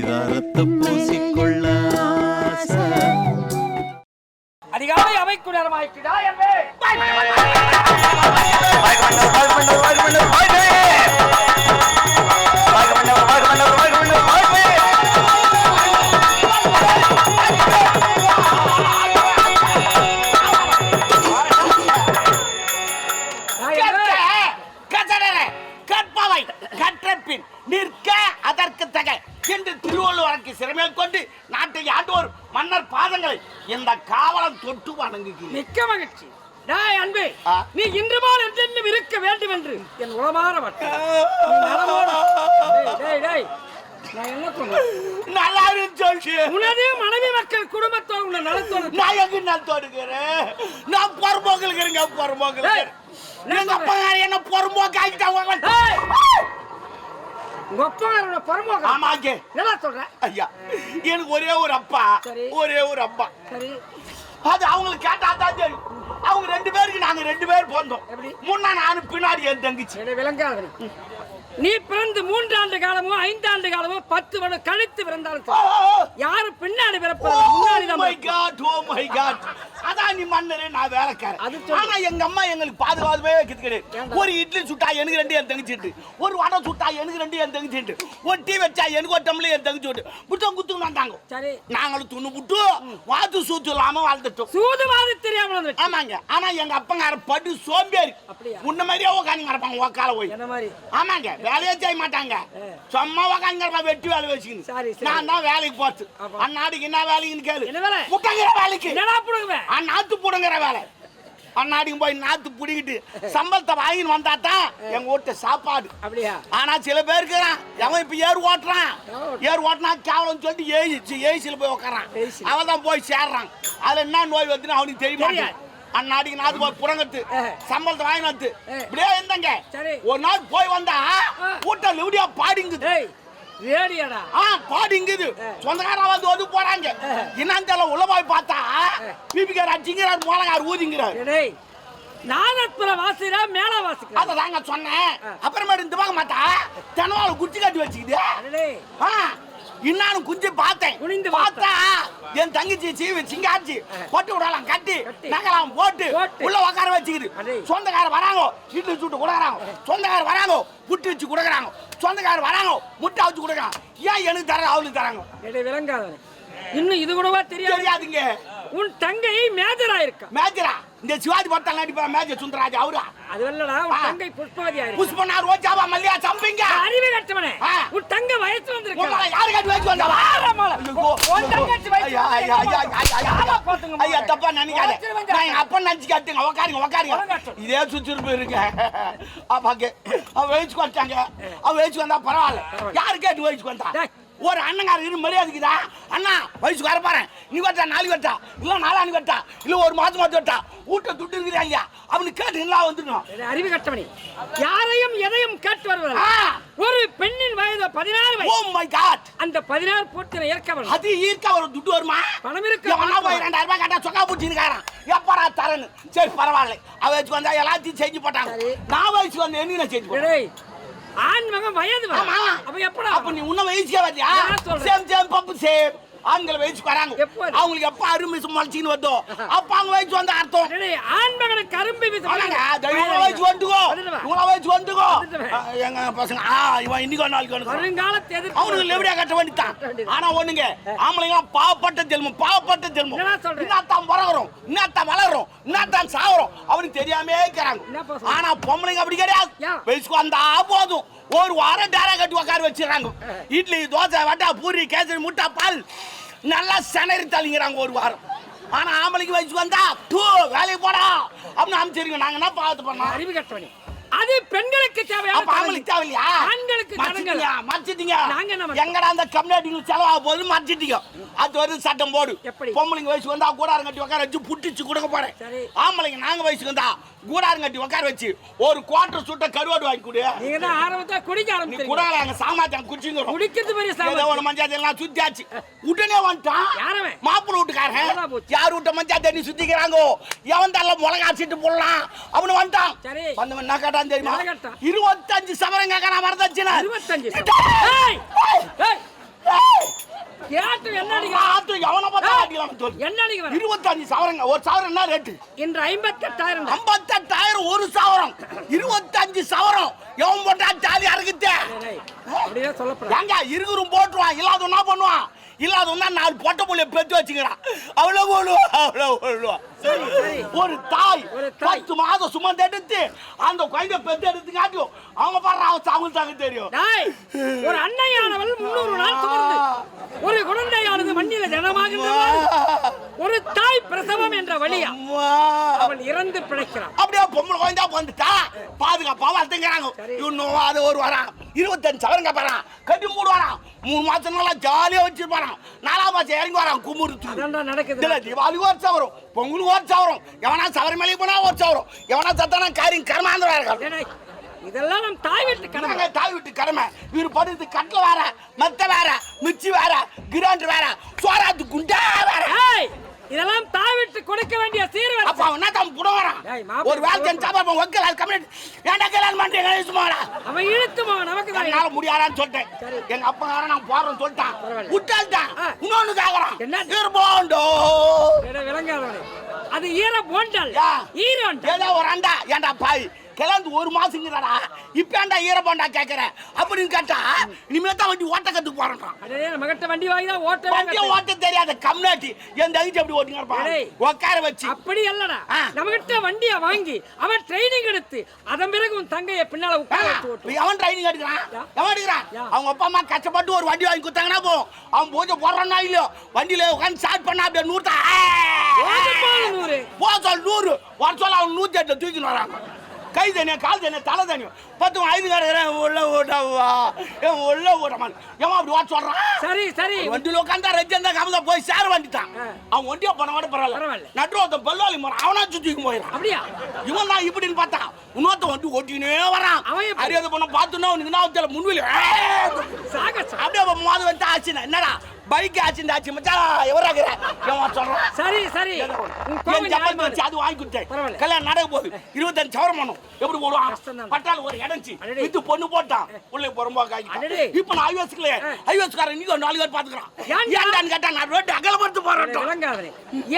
பரிதாரத்தை பூசிக்கொள்ள. அதிகாலை நேரமாயிட்டுடா கற்க, இந்த காவலம் தொட்டு வணங்குகிறேன். மிக்க மகிழ்ச்சி. டேய் அன்பே. நீ இன்று போல் என்றென்றும் இருக்க வேண்டும் என்று என் உளமாற நான் என்ன சொன்னேன் நல்லா இருந்துச்சு உனது மனைவி மக்கள் குடும்பத்தோடு உன்னை நலத்தோடு நான் எங்க நான் தொடுக்கிறேன் நான் பொறுப்போக்குறேங்க பொறுப்போக்கு டேய், என்ன எங்க அப்பா என்ன உங்க ஒப்பங்காரோட பரமோக ஆமாங்க. என்ன சொல்ற? ஐயா எனக்கு ஒரே ஒரு அப்பா. ஒரே ஒரு அப்பா. சரி. அது அவங்களுக்கு கேட்டா தான் தெரியும். அவங்க ரெண்டு பேருக்கு நாங்க ரெண்டு பேர் பிறந்தோம்? முன்னா நானு பின்னாடி என் தங்கச்சி. விளங்காத நீ. பிறந்து மூன்றாண்டு காலமோ ஐந்தாண்டு காலமோ பத்து வருடம் கழித்து பிறந்தாலும் சரி. யாரு பின்னாடி பிறப்பது முன்னாடி தான் நீ மன்னரு நான் வேலைக்காரன். ஆனா எங்க அம்மா எங்களுக்கு பாதுகாப்பே வைக்கிறது கிடையாது? ஒரு இட்லி சுட்டா எனக்கு ரெண்டு என் தங்கச்சிட்டு ஒரு வடை சுட்டா எனக்கு ரெண்டு என் தங்கச்சிட்டு ஒரு டீ வச்சா எனக்கு ஒரு டம்ளர் என் தங்கச்சி விட்டு புத்தம் குத்து வந்தாங்க நாங்களும் துண்ணு புட்டு வாத்து சூத்து இல்லாம வாழ்ந்துட்டோம். சூதுவாது தெரியாமல் வந்துச்சு. ஆமாங்க. ஆனா எங்க அப்பங்கார படு சோம்பேறி? உன்ன மாதிரியே உட்காந்து கிடப்பாங்க உக்கால போய். என்ன ஆமாங்க. வேலையே செய்ய மாட்டாங்க. சும்மா உட்காந்து கிடப்பா வெட்டி வேலை வச்சுக்கணும். நான் தான் வேலைக்கு போச்சு அப்பா. அந்நாட்டுக்கு என்ன வேலைக்குன்னு கேளு. என்ன? முட்டைங்கிற வேலைக்கு. புடுங்குவேன் நாத்து புடுங்கிற வேலை அந்நாட்டுக்கு போய் நாத்து புடிக்கிட்டு சம்பளத்தை வாங்கின்னு வந்தா தான் எங்க வீட்டு சாப்பாடு அப்படியா ஆனா சில பேருக்கு அவன் இப்ப ஏர் ஓட்டுறான் ஏர் ஓட்டினா கேவலம் சொல்லிட்டு ஏசி ஏசில போய் உட்காரான். அவன் தான் போய் சேர்றான் அதுல என்ன நோய் வருதுன்னு அவனுக்கு தெரிய தெரியாது. மாட்டேங்குது அந்நாட்டுக்கு நாத்து போய் புறங்கத்து. சம்பளத்தை வாங்கி வந்து. இப்படியே இருந்தங்க. ஒரு நாள் போய் வந்தா. கூட்டம் லிவிடியா பாடிங்குது ரேடியாடா. ஆ பாடிங்குது சொந்தக்காரா வந்து வந்து போறாங்க. என்னன்னு தெரியல உள்ள போய் பார்த்தா பிபிகார் அடிச்சுங்கிறார் மோளகார் ஊதிங்கிறார். டேய் நாதஸ்வர வாசிரா மேல வாசிக்கிறா. அதை தாங்க சொன்னேன். அப்புறமேட்டு இந்த பக்கம் பார்த்தா தெனவாள் குச்சி கட்டி வச்சுக்குது. டேய் ஆ, இன்னாலும் குஞ்சு பார்த்தேன். குனிந்து பார்த்தா என் தங்கச்சி சீவி சிங்காச்சி போட்டு விடலாம் கட்டி கட்டி. நகலாம் போட்டு. உள்ள உட்கார வச்சுக்குது. சொந்தக்கார வராங்க இட்லி சுட்டு கொடுக்குறாங்க. சொந்தக்கார வராங்க புட்டு வச்சு கொடுக்குறாங்க. சொந்தக்கார வராங்க முட்டை வச்சு கொடுக்குறாங்க. ஏன் எனக்கு தர அவளுக்கு தராங்க? விளங்காத இன்னும் இது கூடவா தெரியாது தெரியாதுங்க. உன் தங்கை மேஜரா இருக்கா? மேஜரா? இந்த சிவாஜி படத்தில் நடிப்பா மேஜர் சுந்தரராஜ் அவரா? அது இல்லடா உன். தங்கை புஷ்பவதியா இருக்கா? புஷ்பனா ரோஜாவா மல்லியா சம்பிங்க. அறிவு கட்டவனே. உன் தங்க வயசு வந்திருக்கா? யாரு கட்டி வச்சு வந்தா உன் தங்கச்சி வயசு பாத்துங்க ஐயா தப்பா நினைக்காத. நான் எங்க அப்பா நினைச்சு காட்டுங்க. உக்காருங்க உக்காருங்க. உட்காரு. இதே சுத்திருப்பு இருக்கு. அப்பாக்கு அவ வயசுக்கு வந்தாங்க அவ வயசுக்கு வந்தா பரவாயில்ல. யாரு கேட்டு வயசுக்கு வந்தா. ஒரு அண்ணங்கார இரு மரியாதைக்குதா அண்ணா வயசுக்கு வர பாரு நீ வட்டா நாளைக்கு வட்டா இல்ல நாளானு வட்டா இல்ல ஒரு மாசம் மாத்து வட்டா வீட்டை துட்டு இருக்கிறா இல்லையா அவனுக்கு கேட்டு நல்லா வந்துடணும். அறிவு கட்டவனே. யாரையும் எதையும் கேட்டு வருவது ஆ. ஒரு பெண்ணின் வயது பதினாறு ஓ மை காட் அந்த பதினாறு பூர்த்தினை ஏற்க வேண்டும். அது ஈர்க்க ஒரு துட்டு வருமா? பணம் இருக்கு, போய் இருக்கு. ரெண்டாயிரம் ரூபாய் கேட்டா சொக்கா பிடிச்சிருக்காரான் எப்படா தரேன்னு. சரி பரவாயில்ல. அவ வச்சுக்கு வந்தா எல்லாத்தையும் செஞ்சு போட்டாங்க. நான் வயசுக்கு வந்து என்ன செஞ்சு போட்டேன். ஆண் மகன் வயது. அப்ப எப்படா அப்ப நீ உன்ன வயசுக்கே சொல்றேன். சேம் சேம் பப்பு சேம் ஆண்கள் வயசுக்கு வராங்க? அவங்களுக்கு எப்ப அருமை முளைச்சின்னு வருதோ? அப்ப அவங்க வயசு வந்த அர்த்தம். டேய், ஆண் மகனுக்கு கரும்பு வயசு வந்துக்கோ. இவங்கள வயசு வந்துக்கோ. எங்க பசங்க ஆ இவன் இன்னைக்கு ஒரு நாளைக்கு வருங்காலத்தை அவனுக்கு லெவடியா கட்ட வேண்டித்தான்? ஆனா ஒண்ணுங்க ஆம்பளைங்க பாவப்பட்ட ஜென்மம் பாவப்பட்ட ஜென்மம்? இன்னத்தான் பிறகுறோம் இன்னத்தான் வளர்றோம் இன்னத்தான் சாகுறோம் அவனுக்கு தெரியாமே இருக்கிறாங்க? ஆனா பொம்பளைங்க அப்படி கிடையாது? வயசுக்கு வந்தா போதும். ஒரு வாரம் டேரா கட்டி உட்கார வச்சிடறாங்க. இட்லி தோசை வட்டா பூரி கேசரி முட்டா பால். நல்லா செனரி தள்ளிங்கிறாங்க ஒரு வாரம். ஆனா ஆம்பளைக்கு வச்சு வந்தா டூ வேலைக்கு போடா. அப்படின்னு அமைச்சிருங்க. நாங்க என்ன பார்த்து பண்ணோம்? அறிவு கட்டவனே. அது பெண்களுக்கு தேவையான ஆம்பளைக்கு தேவையில்லையா ஆண்களுக்கு தடங்கள். மறைச்சிட்டீங்க. நாங்க என்ன? எங்கடா அந்த கம்யூனிட்டிக்கு செலவாக போகுது மறைச்சிட்டீங்க. அது ஒரு சட்டம் போடு எப்படி? பொம்பளைங்க வயசு வந்தா கூடாரம் கட்டி உட்கார வச்சு புட்டிச்சு கொடுக்க போறேன். ஆம்பளைங்க நாங்க வயசுக்கு வந்தா கூடாரம் கட்டி உட்கார வச்சு ஒரு குவார்டர் சுட்ட கருவாடு வாங்கி கொடு நீங்க தான் குடிக்க நீ ஆரம்பிச்சிருக்கீங்க குடால அங்க சாமாத்தியம் குடிச்சுங்க குடிக்கிறது பெரிய. ஒரு மஞ்சா எல்லாம் சுத்தியாச்சு உடனே வந்துட்டான் யாரவன்? மாப்பிள்ளை வீட்டுக்காரன். யார் வீட்ட மஞ்சா தண்ணி சுத்திக்கிறாங்கோ எவன் தள்ள மிளகா சீட்டு போடலாம் அவனு வந்துட்டான். வந்தவன் என்ன கேக்குறான் தெரியுமா இருபத்தஞ்சு சவரம் கேக்குறான் வரதட்சணை இருபத்தஞ்சு. இருபத்தஞ்சு சவரங்க ஒரு சவரம் என்ன ரேட்டு? இன்று ஐம்பத்தெட்டாயிரம் ஐம்பத்தெட்டாயிரம் ஒரு சவரம். இருபத்தஞ்சு சவரம். எவன் போட்டா ஜாலி அறுக்குத்தே சொல்லப்படுறாங்க இருக்குறும் போட்டுருவான். இல்லாத என்ன பண்ணுவான்? இல்லாதவன் தான் நாலு பொட்டை புள்ளைய பெத்து வச்சுக்கிறான். அவ்வளவு போடுவா சரி, சரி. ஒரு தாய் ஒரு தாய். பத்து மாதம் சுமந்து எடுத்து அந்த குழந்தை பெத்து எடுத்து காட்டும் அவங்க பாரு அவன் சாமி தாங்க தெரியும். ஒரு அன்னையானவள் முன்னூறு நாள் ஒரு குழந்தையானது மண்ணில ஜனமாகின்றவாறு ஒரு தாய் பிரசவம் என்ற வழியா அம்மா. அவள் இறந்து பிழைக்கிறான் அப்படியே பொம்பளை குழந்தை வந்துட்டா பாதுகாப்பா வளர்த்துங்கிறாங்க. இன்னும் அது ஒரு வாரம் இருபத்தஞ்சு சவரங்க பாறான் கட்டி மூடுவாராம் மூணு மாசம் நல்லா ஜாலியா வச்சிருப்பாராம் நாலாம் மாசம் இறங்கி வரான் குமுறுத்து. நடக்குது. இதுல தீபாவளி ஒரு சவரம் பொங்கல் ஒரு சவரம் எவனா சவரமேலே போனா ஒரு சவரம் எவனா சத்தானா காரியம் கர்மாந்திரா இருக்காரு டேய், இதெல்லாம் நம் தாய் வீட்டு கடமை. தாய் வீட்டு கடமை? இவர் படுத்து கட்டில வேற மெத்த வேற மிச்சி வேற கிராண்ட் வேற சோறாத்து குண்டா வேற ஏய், இதெல்லாம் தாய் வீட்டு கொடுக்க வேண்டிய சீர்வரிசை அப்ப அவன் என்ன தான் புட வரான் டேய், மாப்பிள்ளை ஒரு வேலை செஞ்சு சாப்பாடு ஒக்கல் அது கம்யூனிட்டி ஏன்டா கல்யாணம் பண்ணிட்டு சும்மாடா அவன் இழுத்துமா நமக்கு தான் என்னால முடியாதான்னு சொல்லிட்டேன். எங்க அப்பா நான் போறேன்னு சொல்லிட்டான். விட்டால்ட்டான். இன்னொன்னு கேக்குறான். என்ன? இருபோண்டோ டேய், விளங்காதவனே அது ஈர போண்டல். ஈரோண்டல் ஏதோ ஒரு அண்டா. ஏன்டா பாய் கிளந்து ஒரு மாசங்கிறடா இப்ப ஏன்டா ஈரப்பாண்டா கேக்குற? அப்படின்னு கேட்டா இனிமே தான் வண்டி ஓட்ட கத்து போறான் அடே நம்மகிட்ட வண்டி வாங்கி தான் வண்டியை கத்து- ஓட்ட தெரியாத கம்னாட்டி என் தகுச்சி அப்படி ஓட்டிங்க இருப்பான். உட்கார வச்சு. அப்படி அல்லடா ஆ. நம்மகிட்ட வண்டிய வாங்கி அவன் ட்ரைனிங் எடுத்து அதன் பிறகு உன் தங்கைய பின்னால உட்கார வச்சு ஓட்டு எவன் ட்ரைனிங் எடுக்கிறான். எவன் எடுக்கிறான். அவங்க அப்பா அம்மா கஷ்டப்பட்டு ஒரு வண்டி வாங்கி கொடுத்தாங்கன்னா போதும். அவன் பூஜை போடுறான்னா இல்லையோ? வண்டியில உட்காந்து ஸ்டார்ட் பண்ணா அப்படியே நூறு போதும் போதும் நூறு. போ சொல் நூறு. வர சொல்ல அவன் நூத்தி எட்டு தூக்கின்னு வராங்க கை தனியா கால் தனியா தலை தனியும் பத்து ஐந்து காரன் உள்ள ஓட்டவா என் உள்ள ஓட்டமான் ஏமா அப்படி ஓட்ட சொல்றான் சரி சரி. வண்டியில உட்காந்தா ரெஜந்தா கமதா போய் சேர வண்டிட்டான். அவன் வண்டியா போன விட பரவாயில்ல. ஒருத்தன் பல்லாளி மரம். அவனா சுத்திக்கு போயிடான் அப்படியா? இவன் தான் இப்படின்னு பார்த்தா. இன்னொருத்த வண்டி ஓட்டினே வரான். அவன்? அறியாத பொண்ணை பார்த்துன்னா உனக்கு நான் தெரியல முன்வெளி அப்படியே அவன் மோத வந்து ஆச்சுன்னா என்னடா? பைக் ஆச்சுன்னு ஆச்சு மச்சான். எவராகிற சொல்றான். சரி சரி. என் ஜப்பல். வச்சு அது வாங்கி கொடுத்தேன். கல்யாணம் நடக்க போகுது. இருபத்தஞ்சு சவரம் பண்ணும். எப்படி போடுவான். பட்டால ஒரு இடஞ்சி. வித்து பொண்ணு போட்டான். உள்ளே புறம்போக்கு அடடே. இப்ப நான் ஐவஸ்க்குல ஐவஸ்காரன் நீங்க ஒரு நாலு பேர் பாத்துக்கிறான் ஏன்டா? ஏன்டான்னு கேட்டா நான் ரோட்டு அகலப்படுத்து போறேன்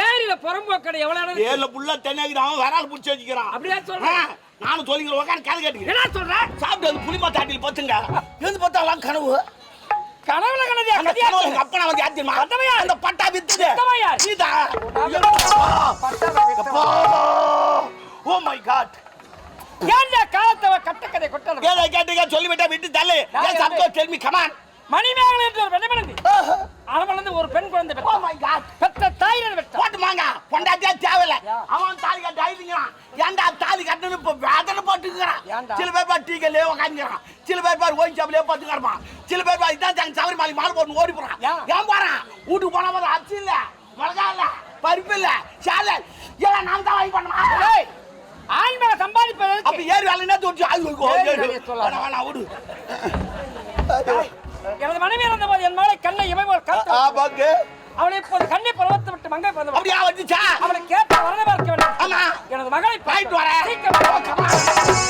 ஏரியில புறம்போக்கடை எவ்வளவு? ஏர்ல புள்ள தென்னாகிறான் விரால் பிடிச்சி வச்சுக்கிறான். அப்படியா சொல்ற? நானும் சொல்லிக்கிறேன் உட்காந்து கதை கேட்டுக்கிறேன் என்ன சொல்ற? சாப்பிட்டு வந்து புளிமா தாட்டில் பத்துங்க. இருந்து பார்த்தாலாம் கனவு. கனவுல கனதியா அந்த கனவு எங்க அப்பா வந்து யாத்தியமா பத்தவையா? அந்த பட்டா வித்துது. பத்தவையா? சீதா ஓ மை காட் ஏன்டா காலத்தவ கட்ட கதை கொட்டது ஏதோ கேட்டுங்க சொல்லிவிட்டா விட்டு தள்ளு. ஏன் Sapto tell me come on Manimekalai என்று ஒரு பெண்ணு அவன் ஒரு பெண் குழந்தை ஓ பெற்றான். மை காட் பெற்ற தாயினர் பெற்றான் போட்டு மாங்க பொண்டாட்டியா தேவையில்ல. அவன் தாலி கட்ட ஆயிடுங்கிறான் ஏன்டா தாலி கட்டணும் இப்ப வேதனை போட்டுக்கிறான்? சில பேர் பார் டீக்கலே உட்காந்துக்கிறான் சில பேர் பார் ஓயின் சாப்பிலே பத்துக்கிறான் சில பேர் பார் இதான் தங்க சவரி மாலி மாலை போட்டு ஓடி போறான். ஏன் போறான்? வீட்டுக்கு போனா போது அரிசி இல்ல மிளகா இல்ல பருப்பு இல்ல சேலை எல்லாம் நான் தான் வாங்கி பண்ணுமா ஆண் மேல சம்பாதிப்பதற்கு அப்ப ஏறி வேலைன்னா தோச்சு ஆயு ஏறி வேலையை சொல்லாத. வேணா வேணா விடு எனது மனைவி இருந்த போது என் மகளை கண்ணை இமை போல் கருத்து அவனை போது கண்ணை பருவத்தை விட்டு மங்கை பறந்து அப்படியா வந்துச்சா அவனை கேட்ட வரவே பார்க்க வேண்டும். எனது மகளை பாய்ட்டு வர